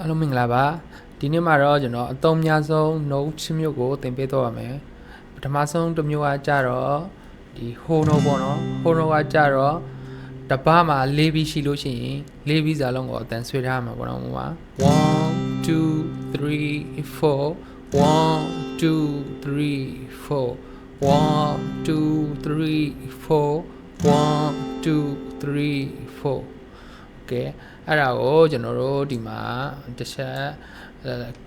အားလုံးမင်္ဂလာပါဒီနေ့မှာတော့ကျွန်တော်အသုံးများဆုံး note ချင်းမျိုးကိုသင်ပေးတော့ပါမယ်ပထမဆုံးတစ်မျိုးကကြတော့ဒီ hono ပေါ့နော် hono ကကြတော့တပတ်မှာ၄ပြီးရှိလို့ရှိရင်၄ပြီးစာလုံးကိုအတန်ဆွဲထားမှာပေါ့နော်ဟိုမှာ1 2 3 4 1 2 3 4 1 2 3 4 1 2 3 4 တယ်အဲ့ဒါကိုကျွန်တော်တို့ဒီမှာတစ်ချက်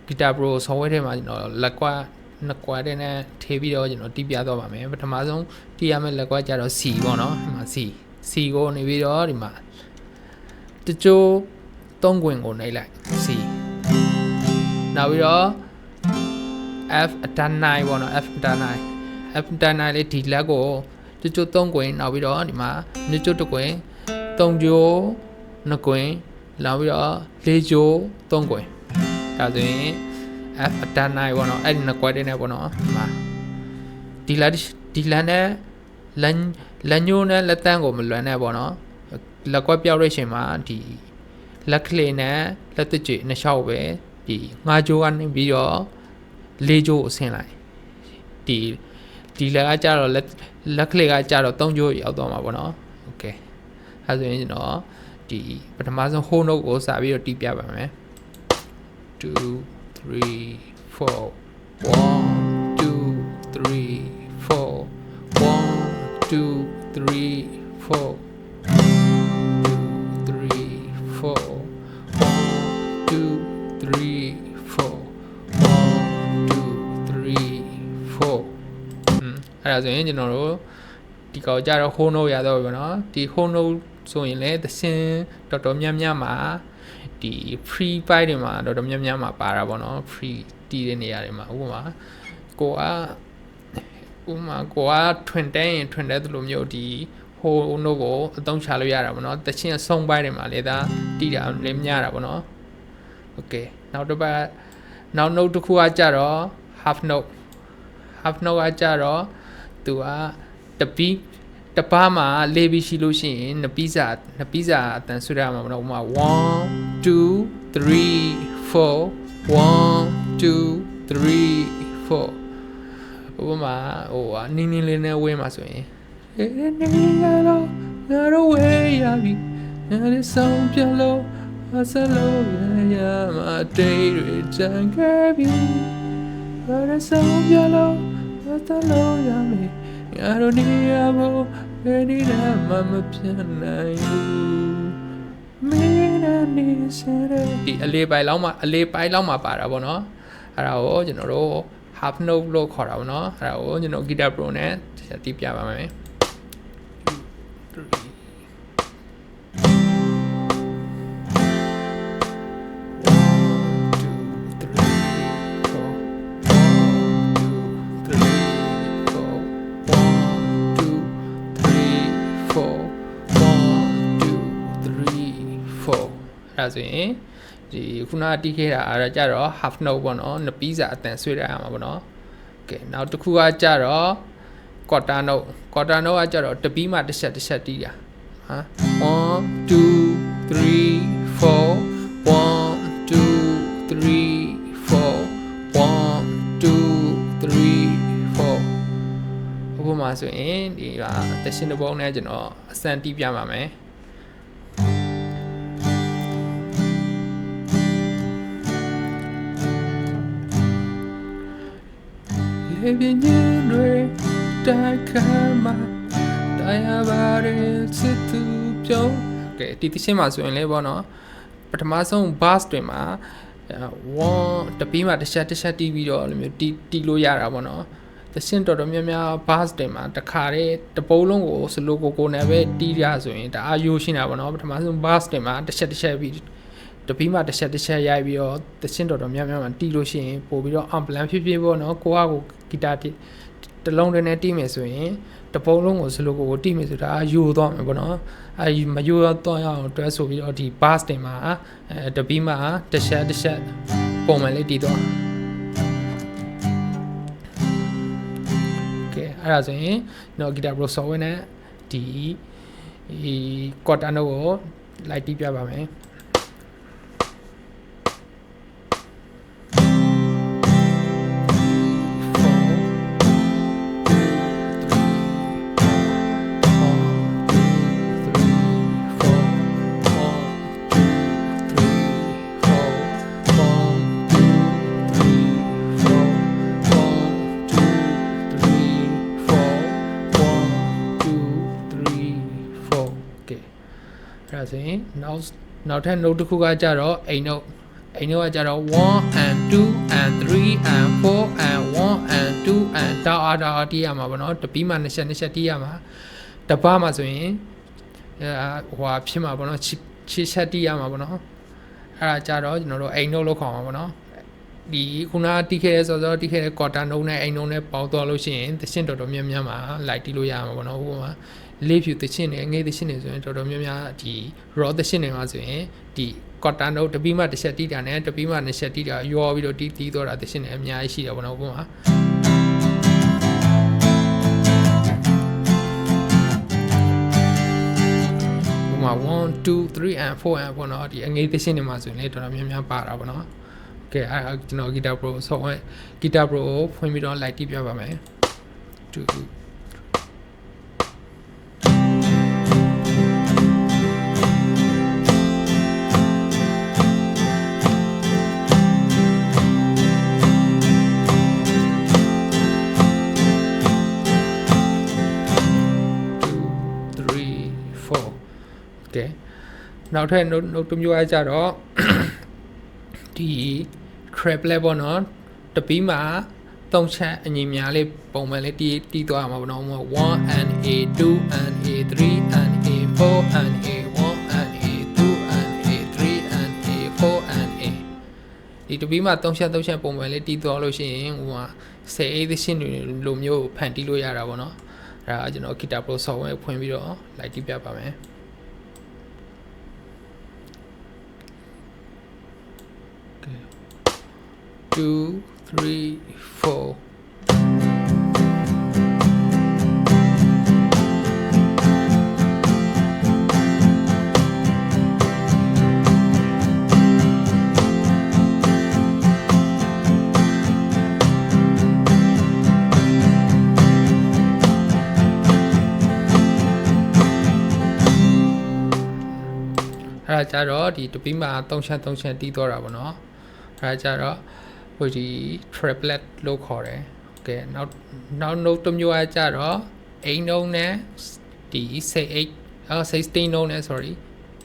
ဂီတာ pro software ထဲမှာကျွန်တော်လက်ကွက်နှစ်ကွက်တည်းနဲ့ထည့်ပြီးတော့ကျွန်တော်တီးပြသွားပါမယ်ပထမဆုံးတီးရမယ့်လက်ကွက်ကျတော့ C ပေါ့နော်ဒီမှာ C C ကိုနေပြီးတော့ဒီမှာတချို့သုံးကွင်ကိုနှိပ်လိုက် C နောက်ပြီးတော့ F အတန်း9ပေါ့နော် F အတန်း9 F အတန်း9လေးဒီလက်ကိုကျွတ်ကျွတ်သုံးကွင်နောက်ပြီးတော့ဒီမှာမြစ်ကျွတ်တကွင်သုံးကျိုး နှစ်ကွင်းနောက်ပြီးတော့လေးကျိုးသုံးကွင်းဒါဆိုရင် F အတန်းနိုင်ပေါ့နော်အဲ့ဒီနှစ်ကွက်တည်းနဲ့ပေါ့နော်မှာဒီလက်ဒီလက်နဲ့လက်လက်ညိုးနဲ့လက်တန်းကိုမလွန်နဲ့ပေါ့နော်လက်ကွက်ပြောက်ရိတ်ရှင်မှာဒီလက်ကလေးနဲ့လက်တကြွနှစ်လျှောက်ပဲဒီငါးကြိုးကနေပြီးတော့လေးကြိုးအဆင်လိုက်ဒီဒီလက်ကကြတော့လက်လက်ကလေးကကြတော့၃ကြိုးရောက်သွားမှာပေါ့နော်โอเคအဲဆိုရင်ကျွန်တော် ဒီပထမဆုံး whole note ကိုစာပြီးတော့တီးပြပါမယ်2 3 4 1 2 3 4 1 2 3 4 အဲ့ဒါဆိုရင်ကျွန်တော်တို့ဒီကောင်ကြတော့ whole note ရတော့ပြီเนาะဒီ whole note ဆိုရင်လည်းသရှင်တော်တော်များများမှာဒီ free file တွေမှာတော်တော်များများမှာပါတာပေါ့เนาะ free တီးတဲ့နေရာတွေမှာဥပမာကိုကဥပမာကိုကထွင်တဲရင်ထွင်တဲ့သူလိုမျိုးဒီဟိုနို့ကိုအသုံးချလို့ရတာပေါ့နော်တချင်းအဆုံးပိုင်းတွေမှာလေဒါတီးတာလည်းများတာပေါ့နော်โอเคနောက်တစ်ပတ်နောက် note တစ်ခုကကြတော့ half note half note ကကြတော့သူကတပီး တပားမှာလေးပြီးရှိလို့ရှိရင်နပီးစာနပီးစာအတန်ဆွရမှာမဟုတ်ဘူးမှာ1 2 3 4 1 2 3 4ဥပမာဟိုဟာနင်းနင်းလေးနဲ့ဝင်းမှာဆိုရင်အေးနေရတော့ငါတို့ဝေးရပြီငါတို့ဆောင်ပြလို့အစလုံးရရမတေးတွေကြံခဲ့ပြီငါတို့ဆောင်ပြလို့အစလုံးရမယ် အာရိုနီယာကိုဘယ်နည်းနဲ့မှမဖြစ်နိုင်ဘူးမင်းနဲ့နေစရဒီအလေးပိုင်းလောက်မှအလေးပိုင်းလောက်မှပါတာဗောနော်အဲ့ဒါကိုကျွန်တော်တို့ half note လို့ခေါ်တာဗောနော်အဲ့ဒါကိုကျွန်တော် guitar pro နဲ့ဒီပြပါမယ်3 ဆိုရင်ဒီခုနတီးခဲ့တာအဲ့ဒါကြတော့ half note ပေါ့နော်နပီးစာအတန်ဆွဲရမှာပေါ့နော်ကဲနောက်တစ်ခုကကြတော့ quarter note quarter note ကကြတော့တပီးမှတစ်ချက်တစ်ချက်တီးတာဟာ1 2 3 4 1 2 3 4 1 2 3 4ဥပမာဆိုရင်ဒီကတရှင်တစ်ပုံနဲ့ကျွန်တော်အစံတီးပြပါမယ် လေပြင်းချင်းတွေတိုက်ခါမှာတရားပါရစစ်သူပြုံးကဲဒီတရှင်းမှာဆိုရင်လေပေါ့နော်ပထမဆုံး bass တွေမှာ1တပီးမှာတစ်ချက်တစ်ချက်တီးပြီးတော့အဲ့လိုမျိုးတီးတီးလို့ရတာပေါ့နော်တရှင်းတော်တော်များများ bass တွေမှာတခါတည်းတပုံးလုံးကိုစလိုကိုကိုနဲ့ပဲတီးရဆိုရင်ဒါအယိုးရှင်းတာပေါ့နော်ပထမဆုံး bass တွေမှာတစ်ချက်တစ်ချက်ပြီးတပီးမှာတစ်ချက်တစ်ချက်ရိုက်ပြီးတော့တချင်းတော်တော်များများမှာတီးလို့ရှိရင်ပို့ပြီးတော့ amplan ဖြစ်ဖြစ်ပေါ့နော်ကိုကကို ဂီတာတီးတလုံးတည်းနဲ့တီးမယ်ဆိုရင်တပုံးလုံးကိုစလိုကိုကိုတီးမယ်ဆိုတာယူသွားမယ်ပေါ့နော်အဲမယူတော့ရအောင်တွဲဆိုပြီးတော့ဒီ bass တင်မှာအဲတပီးမှာတစ်ချက်တစ်ချက်ပုံမှန်လေးတီးသွားကဲအဲ့ဒါဆိုရင်တော့ Guitar Pro software နဲ့ဒီဒီ quarter note ကိုလိုက်တီးပြပါမယ် ဆိုရင် နောက်နောက်ထပ် note တစ်ခုကကြတော့အိမ် note အိမ် note ကကြတော့1 and 2 and 3 and 4 and 1 and 2 and တောက်အားတောက်အားတီးရမှာပေါ့နော်တပီးမှနှစ်ချက်နှစ်ချက်တီးရမှာတပားမှာဆိုရင်အဲဟိုဟာဖြစ်မှာပေါ့နော်ချစ်ချစ်ချက်တီးရမှာပေါ့နော်အဲ့ဒါကြတော့ကျွန်တော်တို့အိမ် note လောက်ခေါ်မှာပေါ့နော်ဒီခုနတီးခဲ့တဲ့စောစောတီးခဲ့တဲ့ quarter note နဲ့အိမ် note နဲ့ပေါင်းသွားလို့ရှိရင်သရှင်းတော်တော်များများမှာလိုက်တီးလို့ရမှာပေါ့နော်ဟိုမှာ လေးဖြူသချင်းတွေငေးသချင်းတွေဆိုရင်တော်တော်များများဒီ raw သချင်းတွေမှာဆိုရင်ဒီ cotton တို့တပီးမှတစ်ချက်တီးတာနဲ့တပီးမှနှစ်ချက်တီးတာရောပြီးတော့တီးတီးတော့တာသချင်းတွေအများကြီးရှိတယ်ဘောနော်ဘုံမှာဘုံမှာ1 2 3 and 4 and ဘောနော်ဒီအငေးသချင်းတွေမှာဆိုရင်လေတော်တော်များများပါတာဘောနော်ကဲအဲကျွန်တော် guitar pro ဆော့ဝဲ guitar pro ကိုဖွင့်ပြီးတော့ light တီးပြပါမယ်2 2 နောက်ထပ် note note တစ်မျိုးအကြတော့ဒီ triplet ပေါ့နော်တပီးမှာသုံးချက်အညီများလေးပုံမှန်လေးတီးတီးသွားမှာပေါ့နော်1 and a 2 and a 3 and a 4 and a 1 and a 2 and a 3 and a 4 and a ဒီတပီးမှာသုံးချက်သုံးချက်ပုံမှန်လေးတီးသွားလို့ရှိရင်ဟိုမှာ10 8သရှင်းတွေလိုမျိုးဖန်တီးလို့ရတာပေါ့နော်အဲဒါကျွန်တော် Guitar Pro software ဖွင့်ပြီးတော့လိုက်တီးပြပါမယ် two, three, four. Đó cha đó thì tụi biến bà tông sang tông sang đi tôi rồi bọn nó. Đó cha đó. ဟိုဒီ triplet လို့ခေါ်တယ်ကဲနောက်နောက်နှုတ်တစ်မျိုးအကြတော့အိမ်နှုံနဲ့ဒီ68အော်16နှုံနဲ့ sorry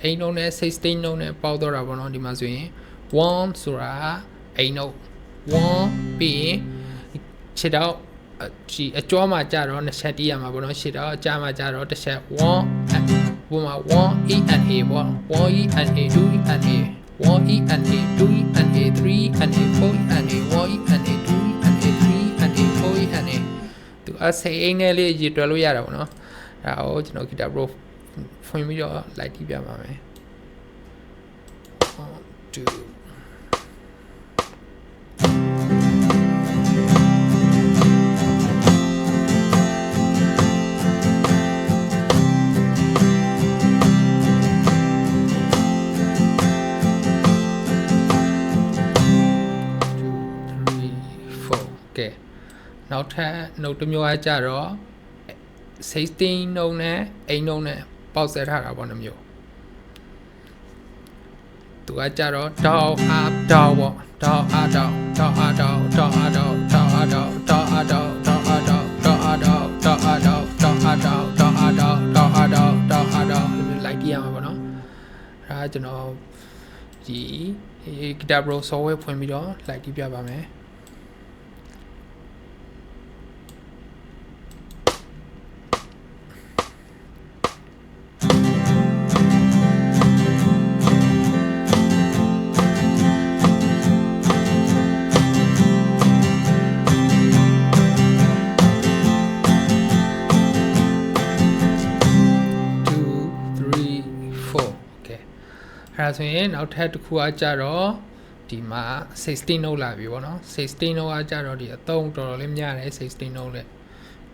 အိမ်နှုံနဲ့16နှုံနဲ့ပေါက်တော့တာပေါ့နော်ဒီမှာဆိုရင်1ဆိုတာအိမ်နှုံ1ပြီးရင်ခြေတော့ဒီအကျောမှာကြတော့နှစ်ချက်တီးရမှာပေါ့နော်ရှစ်တော့အကျမှာကြတော့တစ်ချက်1ဘုံမှာ1 E and A ပေါ့1 E and A 2 E and A 1 E and A 2 E and A 3 and A 4 သူအစိအိမ်နဲ့လေးရေတွက်လို့ရတာပေါ့နော်အဲဒါကိုကျွန်တော် Guitar Pro ဖွင့်ပြီးတော့ light တီးပြပါမယ်1 2 နောက်ထပ်နှုတ်တစ်မျိုးအကြတော့16နှုတ်နဲ့အိမ်နှုတ်နဲ့ပေါက်ဆက်ထားတာပေါ့နှမျိုးသူကကြတော့ down up down ပေါ့ down up down down up down down up down down up down down up down down up down down up down down up down down up down down up down down up down down up down လိုက်ကြည့်ရမှာပေါ့နော်အဲဒါကျွန်တော်ဒီ Guitar Pro software ဖွင့်ပြီးတော့လိုက်ကြည့်ပြပါမယ် အဲ့ဒါဆိုရင်နောက်ထပ်တစ်ခုအကြတော့ဒီမှာ16 note လာပြီပေါ့နော်16 note အကြတော့ဒီအသုံးတော်တော်လေးများတယ်16 note လေ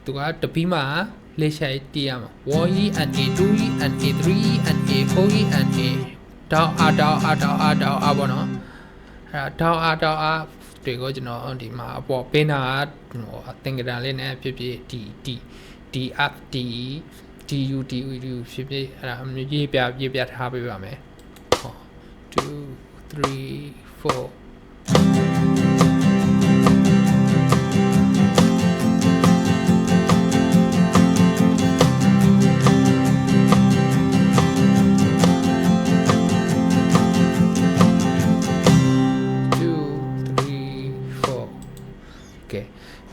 သူကတပီးမှာလေးရှိုက်တီးရမှာ1 e and a 2 e and a 3 and a 4 e and a တောင်းအတောင်းအတောင်းအတောင်းအပေါ့နော်အဲ့ဒါတောင်းအတောင်းအတွေကိုကျွန်တော်ဒီမှာအပေါ်ပင်းတာဟိုအသင်္ကတန်လေးနဲ့ဖြစ်ဖြစ်ဒီဒီ D up D D U D U D U ဖြစ်ဖြစ်အဲ့ဒါအမျိုးရေးပြရေးပြထားပေးပါမယ်ဟော 2 3 4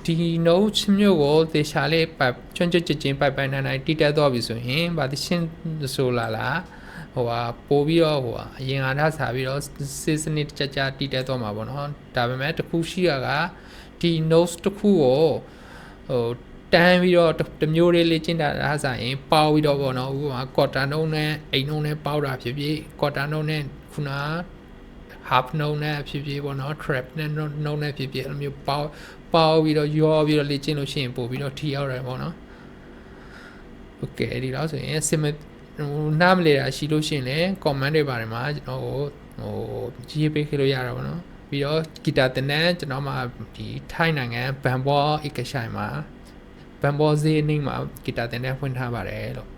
ဒီ note မျိုးကိုသေချာလေးပတ်ချွန်းချွတ်ချင်းပိုက်ပိုင်နိုင်နိုင်တိတက်တော့ပြီဆိုရင်ဗာသရှင်းဆိုလာလား ဟိုဟာပို့ပြီးတော့ဟိုဟာအရင်ကထားစားပြီးတော့စစ်စနစ်ကြကြတိတက်တော့မှာပေါ့နော်ဒါပေမဲ့တစ်ခုရှိရကဒီ notes တစ်ခုကိုဟိုတန်းပြီးတော့တစ်မျိုးလေးလေ့ကျင့်တာအားစားရင်ပေါက်ပြီးတော့ပေါ့နော်ဥပမာ quarter note နဲ့အိမ်နှုံးနဲ့ပေါက်တာဖြစ်ဖြစ် quarter note နဲ့ခုန half note နဲ့ဖြစ်ဖြစ်ပေါ့နော် trap နဲ့ note နဲ့ဖြစ်ဖြစ်အဲ့လိုမျိုးပေါက်ပေါက်ပြီးတော့ရောပြီးတော့လေ့ကျင့်လို့ရှိရင်ပို့ပြီးတော့ထီရောက်တယ်ပေါ့နော် okay ဒီတော့ဆိုရင် sim ဟို နားမလဲတာရှိလို့ရှိရင်လည်း comment တွေပါတယ်မှာကျွန်တော်ဟိုဟိုကြီးပေးခဲ့လို့ရတာပေါ့နော်ပြီးတော့ဂီတာတင်တဲ့ကျွန်တော်မှဒီထိုင်းနိုင်ငံဘန်ဘောဧကရှိုင်မှာဘန်ဘောဈေးအနှိမ့်မှာဂီတာတင်တဲ့ဖွင့်ထားပါတယ်လို့